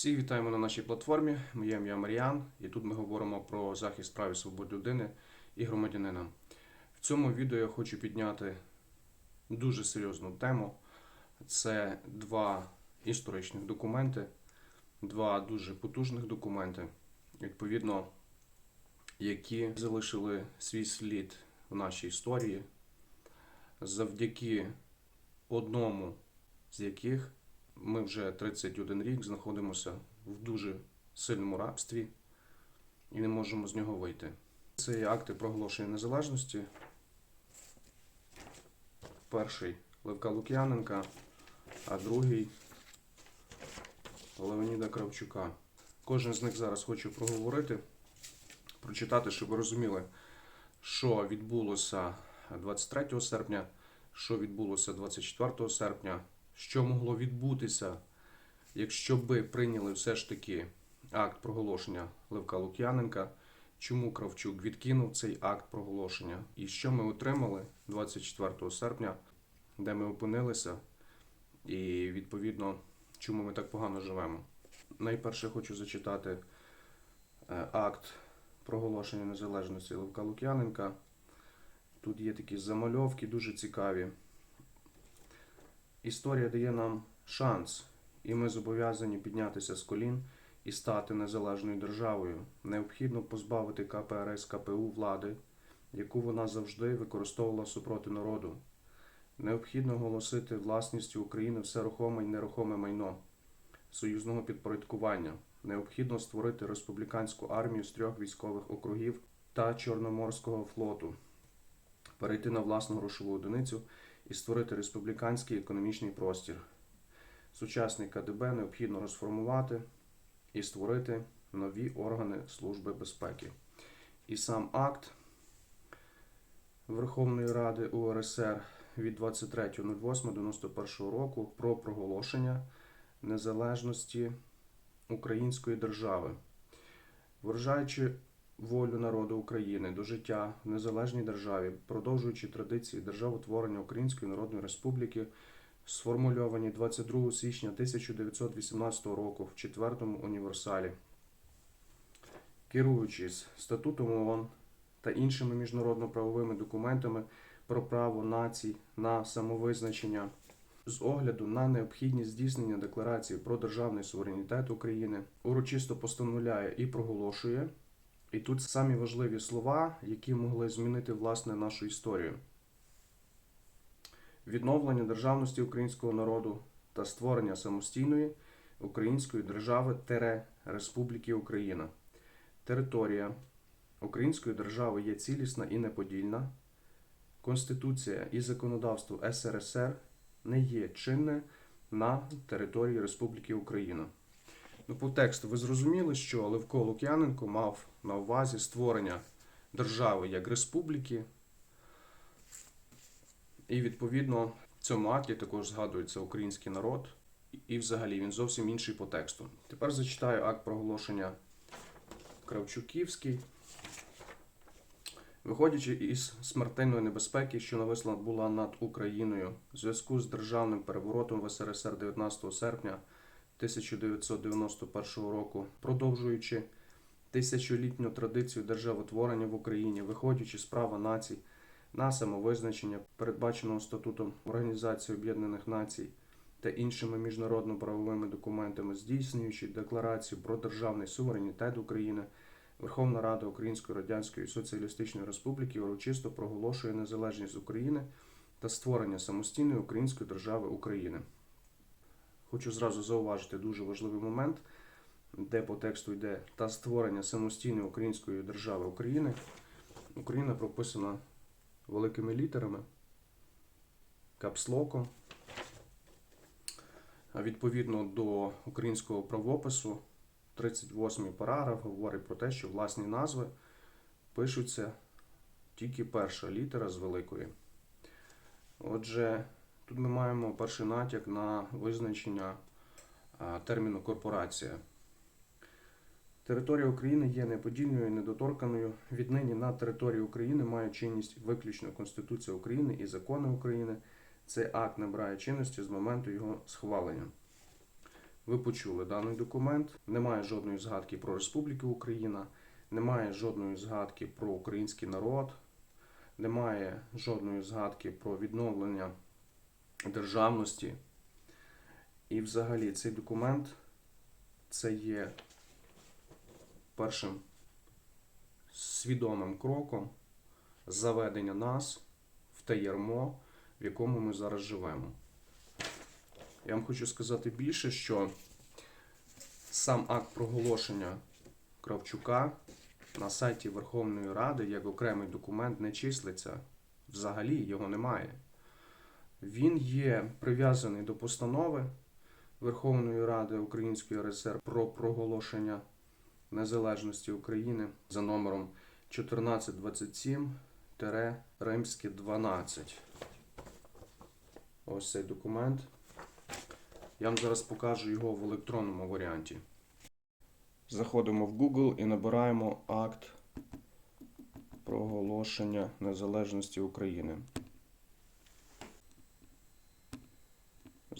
Всіх вітаємо на нашій платформі. Моє ім'я Маріан, і тут ми говоримо про захист прав і свобод людини і громадянина. В цьому відео я хочу підняти дуже серйозну тему. Це два історичних документи, два дуже потужних документи, відповідно, які залишили свій слід в нашій історії, завдяки одному з яких ми вже 31 рік знаходимося в дуже сильному рабстві і не можемо з нього вийти. Це акти проголошення незалежності. Перший Левка Лук'яненка, а другий Леоніда Кравчука. Кожен з них зараз хочу проговорити, прочитати, щоб ви розуміли, що відбулося 23 серпня, що відбулося 24 серпня, що могло відбутися, якщо би прийняли все ж таки акт проголошення Левка Лук'яненка, чому Кравчук відкинув цей акт проголошення, і що ми отримали 24 серпня, де ми опинилися, і відповідно, чому ми так погано живемо. Найперше хочу зачитати е, акт проголошення незалежності Левка Лук'яненка. Тут є такі замальовки, дуже цікаві. Історія дає нам шанс, і ми зобов'язані піднятися з колін і стати незалежною державою. Необхідно позбавити КПРС КПУ влади, яку вона завжди використовувала супроти народу. Необхідно оголосити власністю України все рухоме і нерухоме майно союзного підпорядкування. Необхідно створити республіканську армію з трьох військових округів та Чорноморського флоту, перейти на власну грошову одиницю і створити республіканський економічний простір. Сучасний КДБ необхідно розформувати і створити нові органи Служби безпеки. І сам акт Верховної Ради УРСР від 23.08.91 року про проголошення незалежності Української держави, виражаючи волю народу України до життя в незалежній державі, продовжуючи традиції державотворення Української Народної Республіки, сформульовані 22 січня 1918 року в четвертому універсалі, керуючись статутом ООН та іншими міжнародно-правовими документами про право націй на самовизначення. З огляду на необхідність здійснення декларації про державний суверенітет України урочисто постановляє і проголошує і тут самі важливі слова, які могли змінити власне нашу історію. Відновлення державності українського народу та створення самостійної української держави тере Республіки Україна. Територія Української держави є цілісна і неподільна. Конституція і законодавство СРСР не є чинне на території Республіки Україна. Ну, по тексту ви зрозуміли, що Левко Лук'яненко мав на увазі створення держави як республіки. І відповідно в цьому акті також згадується український народ, і взагалі він зовсім інший по тексту. Тепер зачитаю акт проголошення Кравчуківський. Виходячи із смертельної небезпеки, що нависла була над Україною в зв'язку з державним переворотом в СРСР 19 серпня 1991 року, продовжуючи тисячолітню традицію державотворення в Україні, виходячи з права націй на самовизначення, передбаченого статутом Організації Об'єднаних Націй та іншими міжнародно-правовими документами, здійснюючи декларацію про державний суверенітет України. Верховна Рада Української Радянської Соціалістичної Республіки урочисто проголошує незалежність України та створення самостійної української держави України. Хочу зразу зауважити дуже важливий момент, де по тексту йде та створення самостійної української держави України. Україна прописана великими літерами, капслоком. Відповідно до українського правопису, 38-й параграф говорить про те, що власні назви пишуться тільки перша літера з великої. Отже, тут ми маємо перший натяк на визначення терміну корпорація. Територія України є неподільною і недоторканою. Віднині на території України має чинність виключно Конституція України і закони України. Цей акт набирає чинності з моменту його схвалення. Ви почули даний документ. Немає жодної згадки про Республіку Україна, немає жодної згадки про український народ, немає жодної згадки про відновлення державності. І взагалі цей документ це є першим свідомим кроком заведення нас в те ярмо, в якому ми зараз живемо. Я вам хочу сказати більше, що сам акт проголошення Кравчука на сайті Верховної Ради як окремий документ не числиться. Взагалі його немає. Він є прив'язаний до постанови Верховної Ради Української РСР про проголошення незалежності України за номером 1427 Римське 12. Ось цей документ. Я вам зараз покажу його в електронному варіанті. Заходимо в Google і набираємо акт проголошення незалежності України.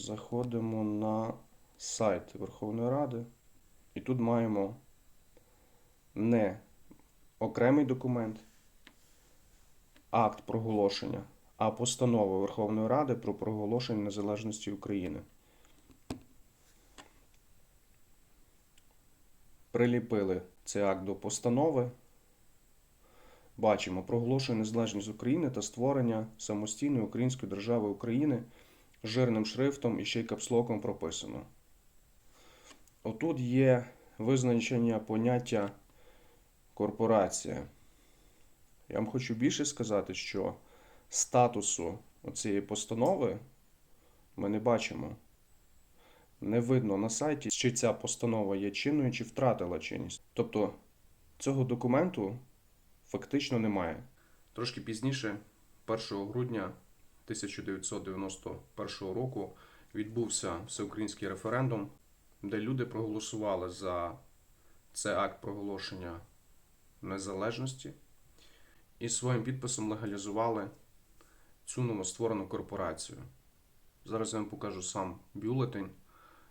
Заходимо на сайт Верховної Ради. І тут маємо не окремий документ, акт проголошення, а постанова Верховної Ради про проголошення незалежності України. Приліпили цей акт до постанови. Бачимо проголошення незалежність України та створення самостійної української держави України жирним шрифтом і ще й капслоком прописано. Отут є визначення поняття корпорація. Я вам хочу більше сказати, що статусу цієї постанови ми не бачимо. Не видно на сайті, чи ця постанова є чинною, чи втратила чинність. Тобто цього документу фактично немає. Трошки пізніше, 1 грудня 1991 року, відбувся всеукраїнський референдум, де люди проголосували за цей акт проголошення незалежності і своїм підписом легалізували цю новостворену корпорацію. Зараз я вам покажу сам бюлетень.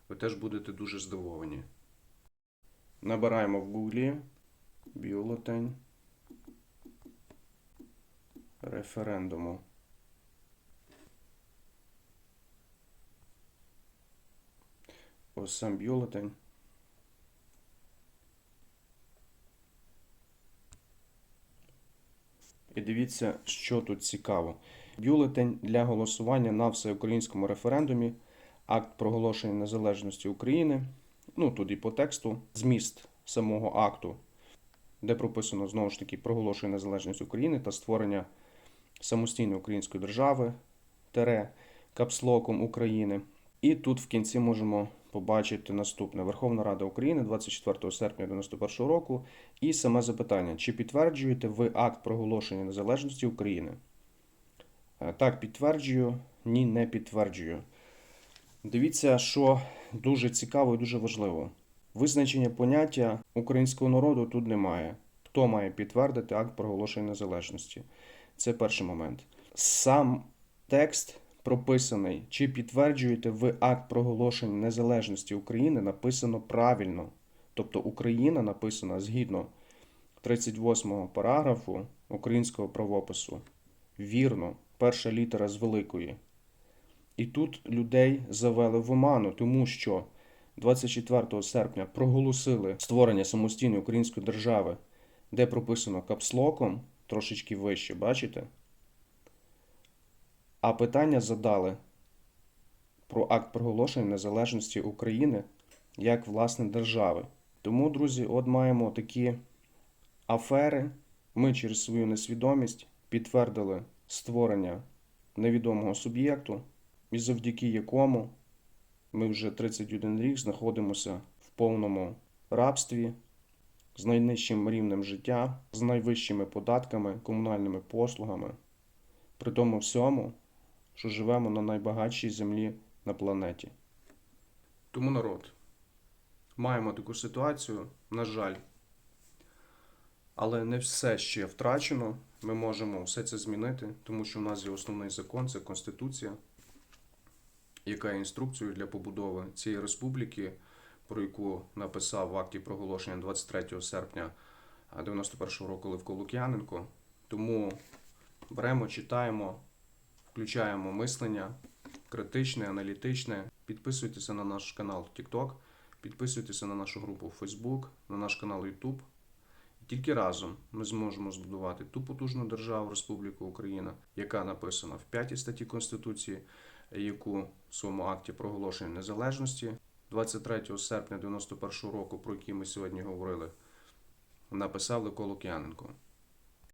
Ви теж будете дуже здивовані. Набираємо в Гуглі бюлетень референдуму. Ось сам бюлетень. І дивіться, що тут цікаво. Бюлетень для голосування на всеукраїнському референдумі, акт проголошення незалежності України. Ну, тут і по тексту, зміст самого акту, де прописано знову ж таки проголошення незалежність України та створення самостійної української держави, тере капслоком України. І тут в кінці можемо побачити наступне: Верховна Рада України 24 серпня 1991 року. І саме запитання: чи підтверджуєте ви акт проголошення незалежності України? Е, Так, підтверджую, ні, не підтверджую. Дивіться, що дуже цікаво і дуже важливо. Визначення поняття українського народу тут немає. Хто має підтвердити акт проголошення незалежності? Це перший момент. Сам текст прописаний, чи підтверджуєте ви акт проголошення незалежності України, написано правильно. Тобто Україна написана згідно 38 параграфу українського правопису. Вірно, перша літера з великої. І тут людей завели в оману, тому що 24 серпня проголосили створення самостійної української держави, де прописано капслоком, трошечки вище, бачите? А питання задали про акт проголошення незалежності України як власне держави. Тому, друзі, от маємо такі афери. Ми через свою несвідомість підтвердили створення невідомого суб'єкту, і завдяки якому ми вже 31 рік знаходимося в повному рабстві з найнижчим рівнем життя, з найвищими податками, комунальними послугами, при тому всьому, що живемо на найбагатшій землі на планеті. Тому народ, маємо таку ситуацію, на жаль. Але не все ще втрачено. Ми можемо все це змінити, тому що в нас є основний закон це Конституція, яка є інструкцією для побудови цієї республіки, про яку написав в акті проголошення 23 серпня 91 року Левко Лук'яненко. Тому беремо, читаємо, включаємо мислення критичне, аналітичне. Підписуйтеся на наш канал TikTok, підписуйтеся на нашу групу Facebook, на наш канал YouTube. І Тільки разом ми зможемо збудувати ту потужну державу Республіку Україна, яка написана в 5 статті Конституції, яку в своєму акті проголошення незалежності 23 серпня 91 року, про який ми сьогодні говорили, написав Левко Лук'яненко.